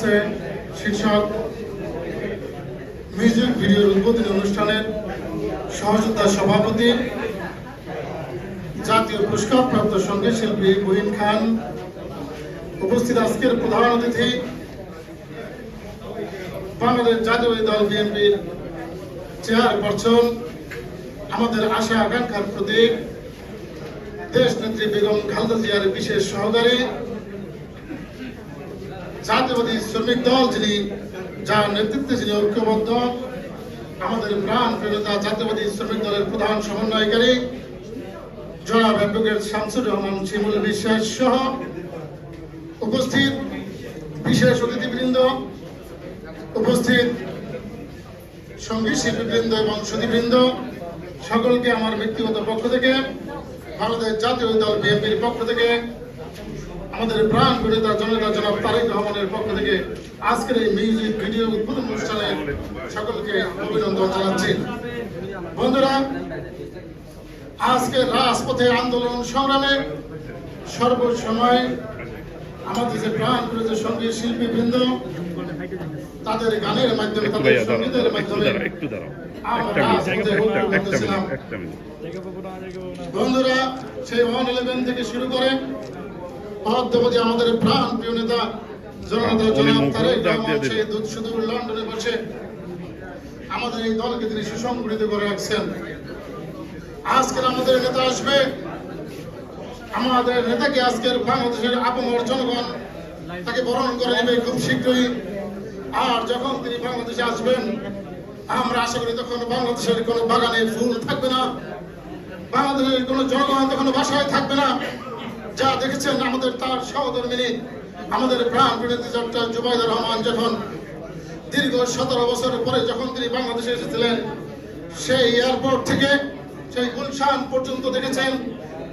আসছে শীর্ষক মিউজিক ভিডিওর উদ্বোধনী অনুষ্ঠানের সহযোদ্ধা সভাপতি, জাতীয় পুরস্কার প্রাপ্ত সংগীত শিল্পী মহিন খান। উপস্থিত আজকের প্রধান অতিথি, বাংলাদেশ জাতীয় দল বিএনপির চেয়ারপারসন, আমাদের আশা আকাঙ্ক্ষার প্রতীক, দেশ নেত্রী বেগম খালেদা জিয়ার বিশেষ সহকারী জাতীয়বাদী শ্রমিক দল যিনি, যার নেতৃত্বে যিনি ঐক্যবদ্ধ, আমাদের প্রাণ প্রিয়তা জাতীয়বাদী শ্রমিক দলের প্রধান সমন্বয়কারী জনাব অ্যাডভোকেট শামসুর রহমান শিমুল বিশ্বাস সহ উপস্থিত বিশেষ অতিথিবৃন্দ, উপস্থিত সংগীত শিল্পীবৃন্দ এবং সুদীবৃন্দ সকলকে আমার ব্যক্তিগত পক্ষ থেকে, ভারতের জাতীয় দল বিএনপির পক্ষ থেকে আমাদের প্রাণ বিরোধী জনতা জনাব তারেক রহমানের পক্ষ থেকে আজকের এই মিউজিক ভিডিও উদ্বোধন অনুষ্ঠানে সকলকে অভিনন্দন জানাচ্ছি। বন্ধুরা আজকে রাজপথে আন্দোলন সংগ্রামে সর্বসময় আমাদের যে প্রাণ বিরোধী সংগীত শিল্পী বৃন্দ তাদের গানের মাধ্যমে তাদের সঙ্গীতের মাধ্যমে বন্ধুরা সেই ওয়ান ইলেভেন থেকে শুরু করে অদ্যবধি আমাদের প্রাণ প্রিয় নেতা জনতা জনাব তারেক রহমান শুধু লন্ডনে বসে আমাদের এই দলকে তিনি সুসংগঠিত করে রাখছেন। আজকের আমাদের নেতা আসবে। আমাদের নেতাকে আজকের বাংলাদেশের জনগণ তাকে বরণ করে নেবে খুব শীঘ্রই। আর যখন তিনি বাংলাদেশে আসবেন আমরা আশা করি তখন বাংলাদেশের কোনো বাগানে ফুল থাকবে না। বাংলাদেশের কোনো জনগণ তখন বাসায় থাকবে না। যা দেখেছেন আমাদের তার সহধর্মিনী, আমাদের প্রাণ বিরোধী ডক্টর জুবাইদুর রহমান যখন দীর্ঘ সতেরো বছর পরে যখন তিনি বাংলাদেশে এসেছিলেন, সেই এয়ারপোর্ট থেকে সেই গুলশান পর্যন্ত দেখেছেন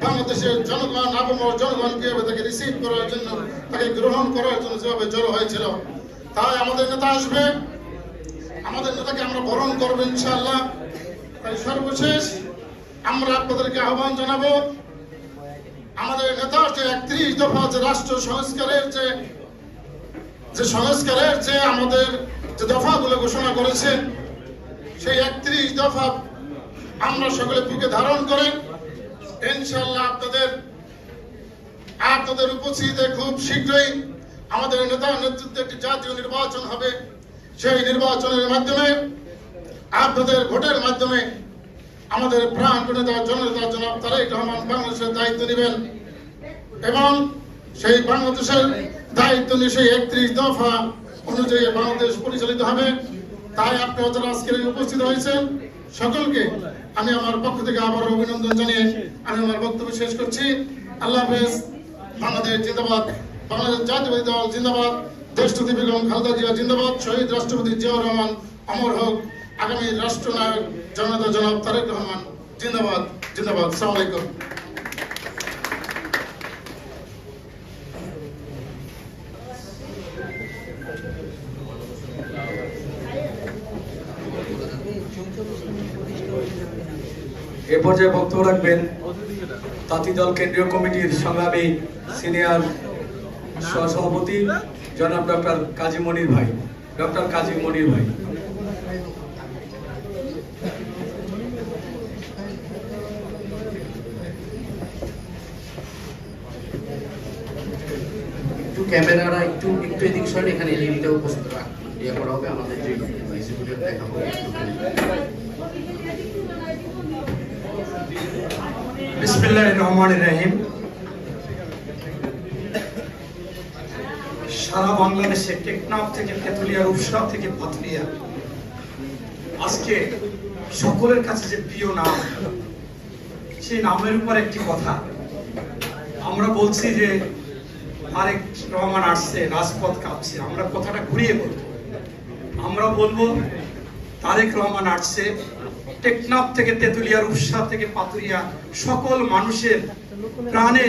বাংলাদেশের জনগণ আবমর জনগণ কীভাবে তাকে রিসিভ করার জন্য, তাকে গ্রহণ করার জন্য যেভাবে জড়ো হয়েছিল। তাই আমাদের নেতা আসবে। আমাদের নেতাকে আমরা বরণ করব ইনশাআল্লাহ। তাই সর্বশেষ আমরা আপনাদেরকে আহ্বান জানাব আমাদের নেতার যে একত্রিশ দফা যে রাষ্ট্র সংস্কারের যে যে সংস্কারের যে আমাদের যে দফাগুলো ঘোষণা করেছেন সেই একত্রিশ দফা আমরা সকলে বুকে ধারণ করে ইনশাল্লাহ আপনাদের আপনাদের উপস্থিতিতে খুব শীঘ্রই আমাদের নেতার নেতৃত্বে একটি জাতীয় নির্বাচন হবে। সেই নির্বাচনের মাধ্যমে, আপনাদের ভোটের মাধ্যমে আমাদের প্রাণ নেতা জননেতা জনাব তারেক রহমান বাংলাদেশের দায়িত্ব নেবেন। এবং সেই বাংলাদেশের দায়িত্ব নিয়ে সেই একত্রিশ দফা অনুযায়ী বাংলাদেশ পরিচালিত হবে। তাই আপনারা যারা আজকে উপস্থিত হয়েছেন, সকলকে আমি আমার পক্ষ থেকে আবার অভিনন্দন জানিয়ে আমি আমার বক্তব্য শেষ করছি। আল্লাহ হাফেজ। বাংলাদেশ জিন্দাবাদ। বাংলাদেশ জাতীয়বাদী দল জিন্দাবাদ। দেশটি বেগম খালেদা জিয়া জিন্দাবাদ। শহীদ রাষ্ট্রপতি জিয়াউর রহমান অমর হোক। আগামী রাষ্ট্রনায়ক জনতা জনাব তারেক রহমান, জিন্দাবাদ জিন্দাবাদ সালাম আলাইকুম এ পর্যায়ে বক্তব্য রাখবেন তাঁতি দল কেন্দ্রীয় কমিটির সংগ্রামী সিনিয়র সহসভাপতি জনাব ডক্টর কাজী মনির ভাই। ডক্টর কাজী মনির ভাই। একটু ক্যামেরাটা একটু একটু এদিক সরে এখানে এলইডিটা উপস্থিত রাখ ইয়ে করা হবে, আমাদের যে এক্সিকিউটিভ দেখাবো। বিসমিল্লাহ রহমান রহিম। সারা বাংলাদেশে টেকনাফ থেকে তেতুলিয়া, রূপসা থেকে পাথরিয়া আজকে সকলের কাছে যে প্রিয় নাম, সেই নামের উপর একটি কথা। আমরা বলছি যে আরেক রহমান আসছে, রাজপথ কাঁপছে। আমরা কথাটা ঘুরিয়ে বলব। আমরা বলব, তারেক রহমান আসছে। টেকনাফ থেকে তেতুলিয়া, রূপসা থেকে পাতুরিয়া, সকল মানুষের প্রাণে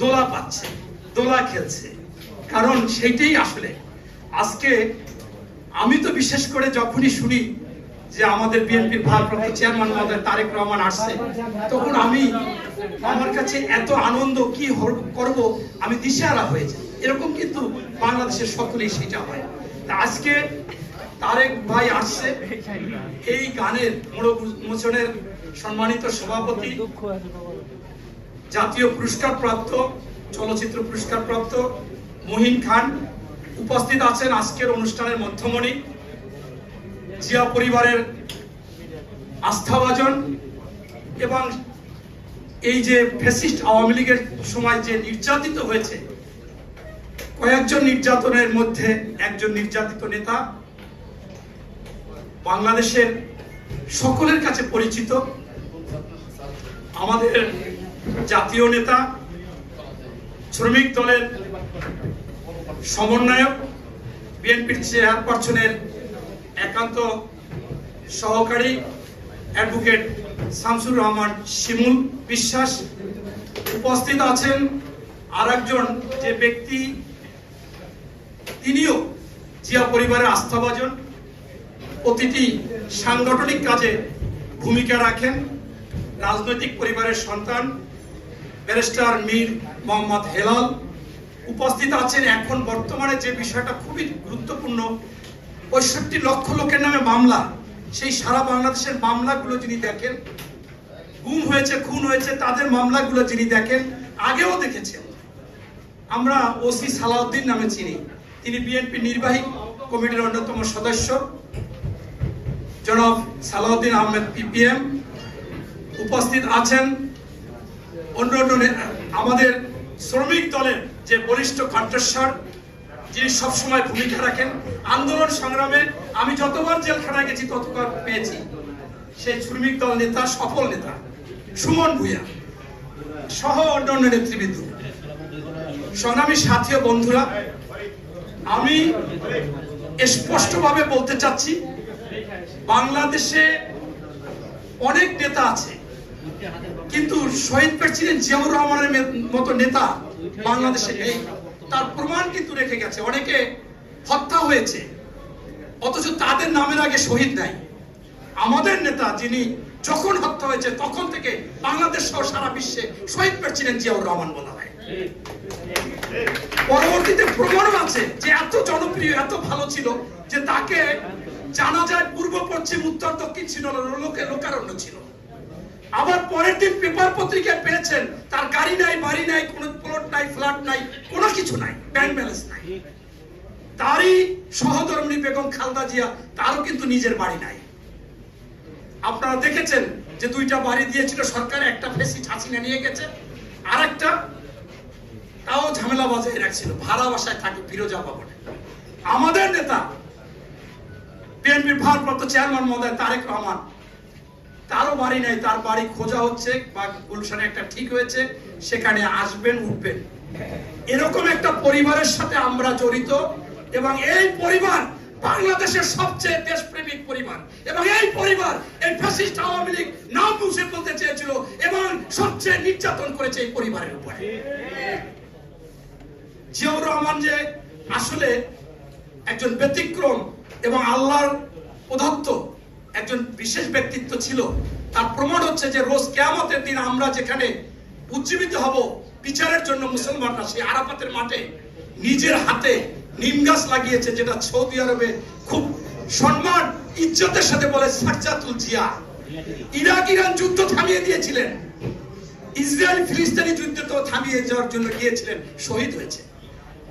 দোলা পাচ্ছে, দোলা খেলছে। কারণ সেইটাই আসলে। আজকে আমি তো বিশেষ করে যখনই শুনি যে আমাদের বিএনপির ভারপ্রাপ্ত চেয়ারম্যান মহোদয় তারেক রহমান আসছে, তখন আমি আমার কাছে এত আনন্দ কি করব, আমি দিশেহারা হয়ে যাই। এরকম কিন্তু বাংলাদেশের সকলেই সেটা হয়। তা আজকে তারেক ভাই আসছে, এই গানের মোচনের সম্মানিত সভাপতি, জাতীয় পুরস্কার প্রাপ্ত চলচ্চিত্র পুরস্কার প্রাপ্ত মহিন খান উপস্থিত আছেন আজকের অনুষ্ঠানের মধ্যমণি। জিয়া পরিবারের আস্থাভাজন এবং এই যে ফ্যাসিস্ট আওয়ামী লীগের সময় যে নির্যাতিত হয়েছে, কয়েকজন নির্যাতনের মধ্যে একজন নির্যাতিত নেতা বাংলাদেশের সকলের কাছে পরিচিত, আমাদের জাতীয় নেতা, শ্রমিক দলের সমন্বয়ক, বিএনপির চেয়ারপারসনের একান্ত সহকারী অ্যাডভোকেট শামসুর রহমান শিমুল বিশ্বাস উপস্থিত আছেন আর একজন যে ব্যক্তি, তিনিও জিয়া পরিবারের আস্থাভাজন প্রতিটি সাংগঠনিক কাজে ভূমিকা রাখেন, রাজনৈতিক পরিবারের সন্তান, ব্যারিস্টার মীর মোহাম্মদ হেলাল। উপস্থিত আছেন এখন বর্তমানে যে বিষয়টা খুবই গুরুত্বপূর্ণ পঁয়ষট্টি লক্ষ লোকের নামে মামলা। সেই সারা বাংলাদেশের মামলাগুলো যিনি দেখেন, গুম হয়েছে, খুন হয়েছে, তাদের মামলাগুলো যিনি দেখেন, আগেও দেখেছেন। আমরা ওসি সালাউদ্দিন নামে চিনি। তিনি বিএনপি নির্বাহী কমিটির অন্যতম সদস্য। জনাব সালাউদ্দিন আহমেদ পিপিএম উপস্থিত আছেন। অন্য আমাদের শ্রমিক দলের যে বলিষ্ঠ কণ্ঠস্বর যিনি সবসময় ভূমিকা রাখেন। আন্দোলন সংগ্রামে আমি যতবার জেলখানায় গেছি, ততবার পেয়েছি। সেই শ্রমিক দল নেতা, সফল নেতা সুমন ভূঁইয়া সহ অন্যান্য নেতৃবৃন্দ। সংগ্রামী সাথী বন্ধুরা, আমি স্পষ্টভাবে বলতে চাচ্ছি, বাংলাদেশে অনেক নেতা আছে, কিন্তু শহীদ প্রেসিডেন্ট জিয়াউর রহমানের মতো নেতা বাংলাদেশে নেই। তার প্রমাণ কিন্তু রেখে গেছে। অনেকে হত্যা হয়েছে। অথচ তাদের নামের আগে শহীদ নাই। আমাদের নেতা যিনি যখন হত্যা হয়েছে, তখন থেকে বাংলাদেশ সহ সারা বিশ্বে শহীদ প্রেসিডেন্ট জিয়াউর রহমান বলা হয়। পরবর্তীতে প্রমাণ আছে যে এত জনপ্রিয়, এত ভালো ছিল যে তাকে জানা যায় পূর্ব পশ্চিম, উত্তর, দক্ষিণ ছিল লোকে, লোকারণ্য ছিল। আবার পরের দিন পেপার পত্রিকায় পেয়েছেন, তার গাড়ি নাই, বাড়ি নাই, কোনো প্লট নাই ফ্ল্যাট নাই, কোনো কিছু নাই ব্যাংক ব্যালেন্স নাই। তারই সহধর্মিনী বেগম খালদা জিয়া, তারও কিন্তু নিজের বাড়ি নাই। আপনারা দেখেছেন যে দুইটা বাড়ি দিয়েছিল সরকার, একটা ফেসিট হাসিনা নিয়ে গেছে আর একটা তাও ঝামেলা বাজায় রাখছিল, ভাড়া বাসায় থাকে ফিরোজা ভবনে। আমাদের নেতা, বিএনপির ভারপ্রাপ্ত চেয়ারম্যান মহোদয় তারেক রহমান তারও বাড়ি নাই, তার বাড়ি খোঁজা হচ্ছে বা গুলশানে একটা ঠিক হয়েছে, সেখানে আসবেন, উঠবেন। এরকম একটা পরিবারের সাথে আমরা জড়িত এবং এই পরিবার বাংলাদেশের সবচেয়ে দেশপ্রেমিক পরিবার এবং এই পরিবার, এই ফ্যাসিস্ট আওয়ামী লীগ নাম মুছে বলতে চেয়েছিল এবং সবচেয়ে নির্যাতন করেছে এই পরিবারের উপরে। জিয়াউর রহমান যে আসলে একজন ব্যতিক্রম এবং আল্লাহর প্রদত্ত একজন বিশেষ ব্যক্তিত্ব ছিল। তার প্রমাণ হচ্ছে যে রোজ কেয়ামতের দিন আমরা যেখানে উজ্জীবিত হব, বিচারের জন্য মুসলমানরা সেই আরাফাতের মাঠে নিজের হাতে নিম গাছ লাগিয়েছে, যেটা সৌদি আরবে খুব সম্মান, ইজ্জতের সাথে বলে সাজ্জাতুল জিয়া। ইরাক ইরান যুদ্ধ থামিয়ে দিয়েছিলেন। ইসরায়েল ফিলিস্তিনি যুদ্ধ তো থামিয়ে যাওয়ার জন্য গিয়েছিলেন, শহীদ হয়েছে।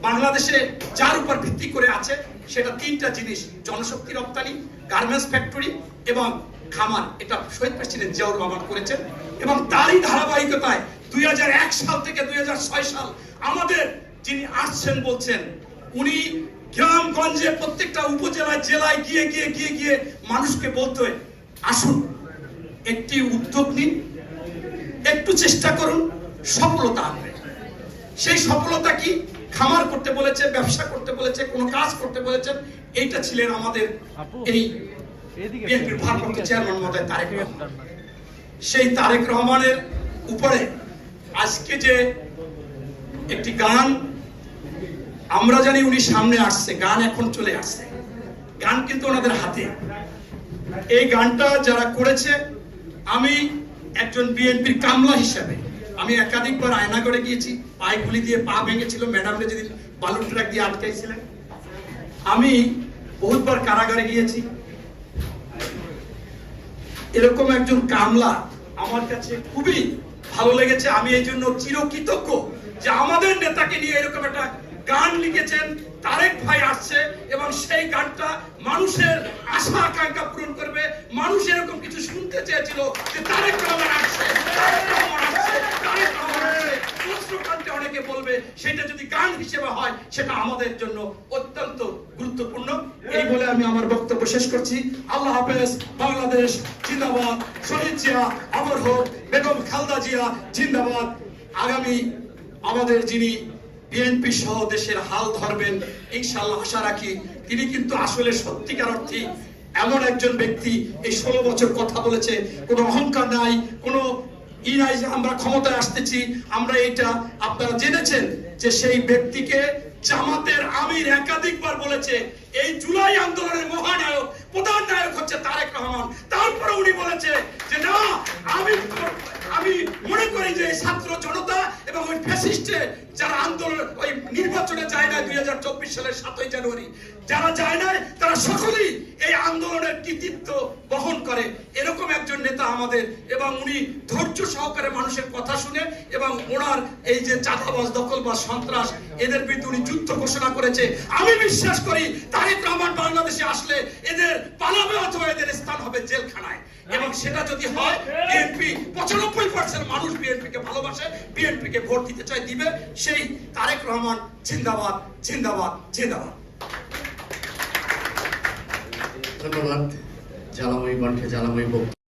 বাংলাদেশে যার উপর ভিত্তি করে আছে, সেটা তিনটা জিনিস, জনশক্তি রপ্তানি গার্মেন্টস ফ্যাক্টরি এবং খামার। এটা শহীদ প্রেসিডেন্ট জিয়াউর রহমান করেছেন। এবং তারই ধারাবাহিকতায় দুই হাজার এক সাল থেকে দুই হাজার ছয় সাল আমাদের যিনি আসছেন বলছেন, উনি গ্রামগঞ্জে প্রত্যেকটা উপজেলায় জেলায় গিয়ে গিয়ে গিয়ে গিয়ে মানুষকে বলতে আসুন, একটি উদ্যোগ নিন, একটু চেষ্টা করুন, সফলতা আনবে সেই সফলতা কি? খামার করতে বলেছে ব্যবসা করতে বলেছে কোনো কাজ করতে বলেছেন এইটা ছিলেন আমাদের এই বিএনপির ভারপ্রাপ্ত চেয়ারম্যান মহোদয় তারেক রহমান। সেই তারেক রহমানের উপরে আজকে যে একটি গান আমরা জানি উনি সামনে আসছে গান এখন চলে আসছে। গান কিন্তু ওনাদের হাতে। এই গানটা যারা করেছে আমি একজন বিএনপির কামলা হিসাবে আমি একাধিকবার আয়নাগড়ে গিয়েছি পায়ে দিয়ে পা ভেঙেছিল, ম্যাডামকে যেদিন বালু ট্রাক দিয়ে আটকাইছিলেন। আমি বহুতবার কারাগারে গিয়েছি। এরকম একজন কামলা আমার কাছে খুবই ভালো লেগেছে, আমি এই জন্য চিরকৃতজ্ঞ যে আমাদের নেতাকে নিয়ে এরকম একটা গান লিখেছেন, তারেক ভাই আসছে এবং সেই গানটা মানুষের আশা, আকাঙ্ক্ষা পূরণ করবে। মানুষ এরকম কিছু শুনতে চেয়েছিল যে তারেক রহমান আসছে তারেক রহমান আসছে প্রশ্নকান্তে অনেকে বলবে সেটা যদি গান হিসেবে হয় সেটা আমাদের জন্য অত্যন্ত গুরুত্বপূর্ণ। এই বলে আমি আমার বক্তব্য শেষ করছি। আল্লাহ হাফেজ বাংলাদেশ জিন্দাবাদ। শহীদ জিয়া অমর হোক বেগম খালদা জিয়া জিন্দাবাদ। আগামী আমাদের যিনি বিএনপি সহ দেশের হাল ধরবেন ইনশাল্লাহ আশা রাখি তিনি কিন্তু আসলে সত্যিকার অর্থে এমন একজন ব্যক্তি। এই ষোলো বছর কথা বলেছে কোনো অহংকার নাই কোনো ই নাই যে আমরা ক্ষমতায় আসতেছি আমরা এটা আপনারা জেনেছেন। যে সেই ব্যক্তিকে জামাতের আমির একাধিকবার বলেছে, এই জুলাই আন্দোলনের মহানায়ক, প্রধান নায়ক হচ্ছে তারেক রহমান। তারপরে উনি বলেছে যে, না, আমি আমি মনে করি যে এই ছাত্র জনতা এবং ওই ফ্যাসিস্টে যারা আন্দোলন, ওই নির্বাচনে যায় না দুই হাজার চব্বিশ সালের সাতই জানুয়ারি, যারা যায় না তারা সকলেই এই আন্দোলনের কৃতিত্ব বহন করে। এরকম একজন নেতা আমাদের এবং উনি ধৈর্য সহকারে মানুষের কথা শুনে এবং ওনার এই যে চাঁদাবাজ, দখলবাজ, সন্ত্রাস, এদের বিরুদ্ধে উনি যুদ্ধ ঘোষণা করেছে। আমি বিশ্বাস করি তারেক রহমান বাংলাদেশে আসলে এদের পালাবে অথবা এদের স্থান হবে জেলখানায়। এবং সেটা যদি হয় বিএনপি পঁচানব্বই পার্সেন্ট মানুষ বিএনপি কে ভালোবাসে বিএনপি কে ভোট দিতে চায়, দিবে। সেই তারেক রহমান জিন্দাবাদ জিন্দাবাদ জিন্দাবাদ। ধন্যবাদ জ্বালাময়ী কণ্ঠে জ্বালাময়ী বক্তব্য